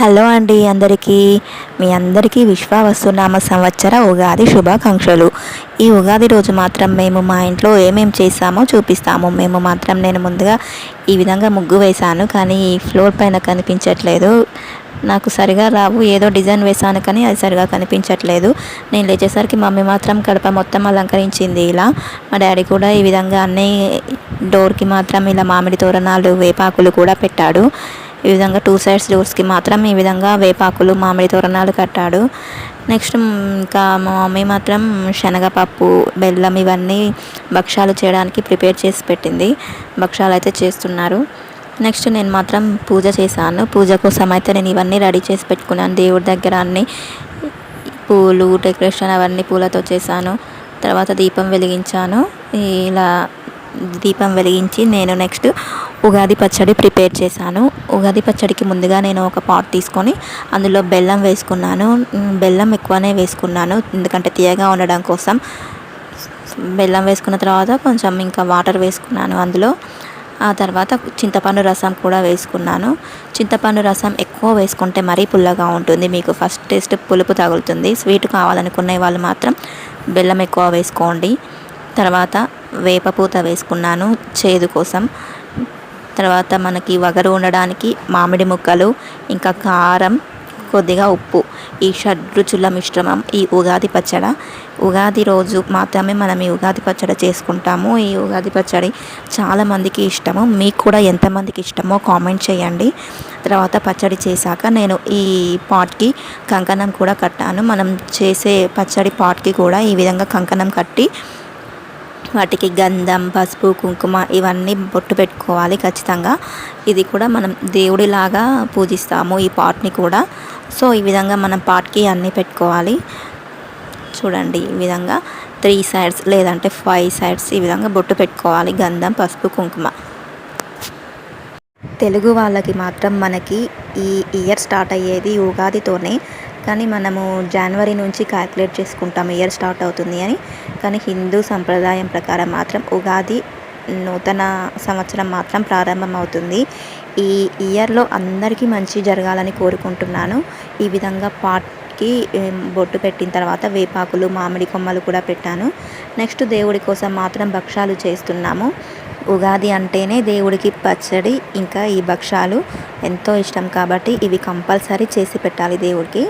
Hello అండి అందరికీ. మీ అందరికీ విశ్వావస్తునామ సంవత్సర ఉగాది శుభాకాంక్షలు. ఈ ఉగాది రోజు మాత్రం మేము మా ఇంట్లో ఏమేమి చేసామో చూపిస్తాము. మేము మాత్రం నేను ముందుగా ఈ విధంగా ముగ్గు వేశాను కానీ ఈ ఫ్లోర్ పైన కనిపించట్లేదు. నాకు సరిగా రావు. ఏదో డిజైన్ వేశాను కానీ అది సరిగా కనిపించట్లేదు. నేను లేచేసరికి మమ్మీ మాత్రం కడప మొత్తం అలంకరించింది ఇలా. మా డాడీ కూడా ఈ విధంగా అన్నీ డోర్కి మాత్రం ఇలా మామిడి తోరణాలు వేపాకులు కూడా పెట్టాడు. ఈ విధంగా టూ సైడ్స్ డోర్స్కి మాత్రం ఈ విధంగా వేపాకులు మామిడి తోరణాలు కట్టాడు. నెక్స్ట్ ఇంకా మా మమ్మీ మాత్రం శనగపప్పు బెల్లం ఇవన్నీ భక్షాలు చేయడానికి ప్రిపేర్ చేసి పెట్టింది. భక్షాలు అయితే చేస్తున్నారు. నెక్స్ట్ నేను మాత్రం పూజ చేశాను. పూజ కోసం అయితే నేను ఇవన్నీ రెడీ చేసి పెట్టుకున్నాను. దేవుడి దగ్గర అన్ని పూలు డెకరేషన్ అవన్నీ పూలతో చేశాను. తర్వాత దీపం వెలిగించాను. ఇలా దీపం వెలిగించి నేను నెక్స్ట్ ఉగాది పచ్చడి ప్రిపేర్ చేశాను. ఉగాది పచ్చడికి ముందుగా నేను ఒక పాట్ తీసుకొని అందులో బెల్లం వేసుకున్నాను. బెల్లం ఎక్కువనే వేసుకున్నాను. ఎందుకంటే తీయగా ఉండడం కోసం. బెల్లం వేసుకున్న తర్వాత కొంచెం ఇంకా వాటర్ వేసుకున్నాను అందులో. ఆ తర్వాత చింతపండు రసం కూడా వేసుకున్నాను. చింతపండు రసం ఎక్కువ వేసుకుంటే మరీ పుల్లగా ఉంటుంది. మీకు ఫస్ట్ టేస్ట్ పులుపు తగులుతుంది. స్వీట్ కావాలనుకునే వాళ్ళు మాత్రం బెల్లం ఎక్కువ వేసుకోండి. తర్వాత వేపపూత వేసుకున్నాను చేదు కోసం. తర్వాత మనకి వగరు ఉండడానికి మామిడి ముక్కలు ఇంకా కారం కొద్దిగా ఉప్పు ఈ షడ్రుచుల మిశ్రమం ఈ ఉగాది పచ్చడ. ఉగాది రోజు మాత్రమే మనం ఈ ఉగాది పచ్చడి చేసుకుంటాము. ఈ ఉగాది పచ్చడి చాలామందికి ఇష్టము. మీకు కూడా ఎంతమందికి ఇష్టమో కామెంట్ చేయండి. తర్వాత పచ్చడి చేశాక నేను ఈ పాట్కి కంకణం కూడా కట్టాను. మనం చేసే పచ్చడి పాట్కి కూడా ఈ విధంగా కంకణం కట్టి వాటికి గంధం పసుపు కుంకుమ ఇవన్నీ బొట్టు పెట్టుకోవాలి ఖచ్చితంగా. ఇది కూడా మనం దేవుడిలాగా పూజిస్తాము ఈ పాట్ని కూడా. సో ఈ విధంగా మనం పాట్కి అన్నీ పెట్టుకోవాలి. చూడండి ఈ విధంగా త్రీ సైడ్స్ లేదంటే ఫైవ్ సైడ్స్ ఈ విధంగా బొట్టు పెట్టుకోవాలి గంధం పసుపు కుంకుమ. తెలుగు వాళ్ళకి మాత్రం మనకి ఈ ఇయర్ స్టార్ట్ అయ్యేది ఉగాదితోనే. కానీ మనము జనవరి నుంచి క్యాల్కులేట్ చేసుకుంటాం ఇయర్ స్టార్ట్ అవుతుంది అని. కానీ హిందూ సంప్రదాయం ప్రకారం మాత్రం ఉగాది నూతన సంవత్సరం మాత్రం ప్రారంభమవుతుంది. ఈ ఇయర్లో అందరికీ మంచి జరగాలని కోరుకుంటున్నాను. ఈ విధంగా పాట్కి బొట్టు పెట్టిన తర్వాత వేపాకులు మామిడి కొమ్మలు కూడా పెట్టాను. నెక్స్ట్ దేవుడి కోసం మాత్రం భక్షాలు చేస్తున్నాము. ఉగాది అంటేనే దేవుడికి పచ్చడి ఇంకా ఈ భక్షాలు ఎంతో ఇష్టం కాబట్టి ఇవి కంపల్సరీ చేసి పెట్టాలి దేవుడికి.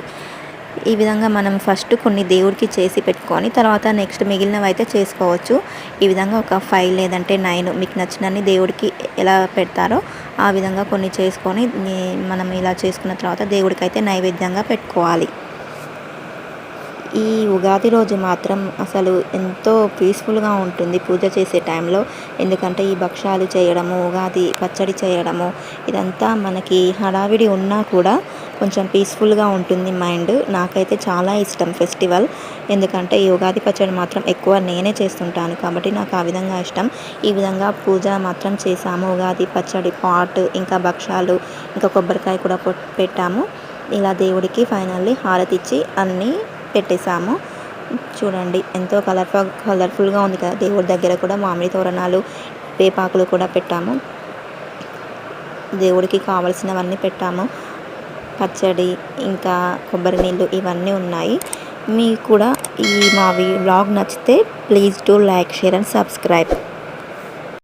ఈ విధంగా మనం ఫస్ట్ కొన్ని దేవుడికి చేసి పెట్టుకొని తర్వాత నెక్స్ట్ మిగిలినవి అయితే చేసుకోవచ్చు. ఈ విధంగా ఒక ఫైవ్ లేదంటే నైన్ మీకు నచ్చినన్ని దేవుడికి ఎలా పెడతారో ఆ విధంగా కొన్ని చేసుకొని మనం ఇలా చేసుకున్న తర్వాత దేవుడికి అయితే నైవేద్యంగా పెట్టుకోవాలి. ఈ ఉగాది రోజు మాత్రం అసలు ఎంతో పీస్ఫుల్గా ఉంటుంది పూజ చేసే టైంలో ఎందుకంటే ఈ భక్షాలు చేయడము ఉగాది పచ్చడి చేయడము ఇదంతా మనకి హడావిడి ఉన్నా కూడా కొంచెం పీస్ఫుల్గా ఉంటుంది మైండ్ నాకైతే చాలా ఇష్టం ఫెస్టివల్ ఎందుకంటే ఈ ఉగాది పచ్చడి మాత్రం ఎక్కువ నేనే చేస్తుంటాను కాబట్టి నాకు ఆ విధంగా ఇష్టం. ఈ విధంగా పూజ మాత్రం చేసాము ఉగాది పచ్చడి పాట్ ఇంకా భక్షాలు ఇంకా కొబ్బరికాయ కూడా పెట్టాము. ఇలా దేవుడికి ఫైనల్లీ హారతి ఇచ్చి అన్నీ పెట్టేశాము. చూడండి ఎంతో కలర్ఫుల్ కలర్ఫుల్గా ఉంది కదా. దేవుడి దగ్గర కూడా మామిడి తోరణాలు వేపాకులు కూడా పెట్టాము. దేవుడికి కావలసినవన్నీ పెట్టాము. పచ్చడి ఇంకా కొబ్బరి నీళ్ళు ఇవన్నీ ఉన్నాయి. మీకు కూడా ఈ మా వ్లాగ్ నచ్చితే please to like share and subscribe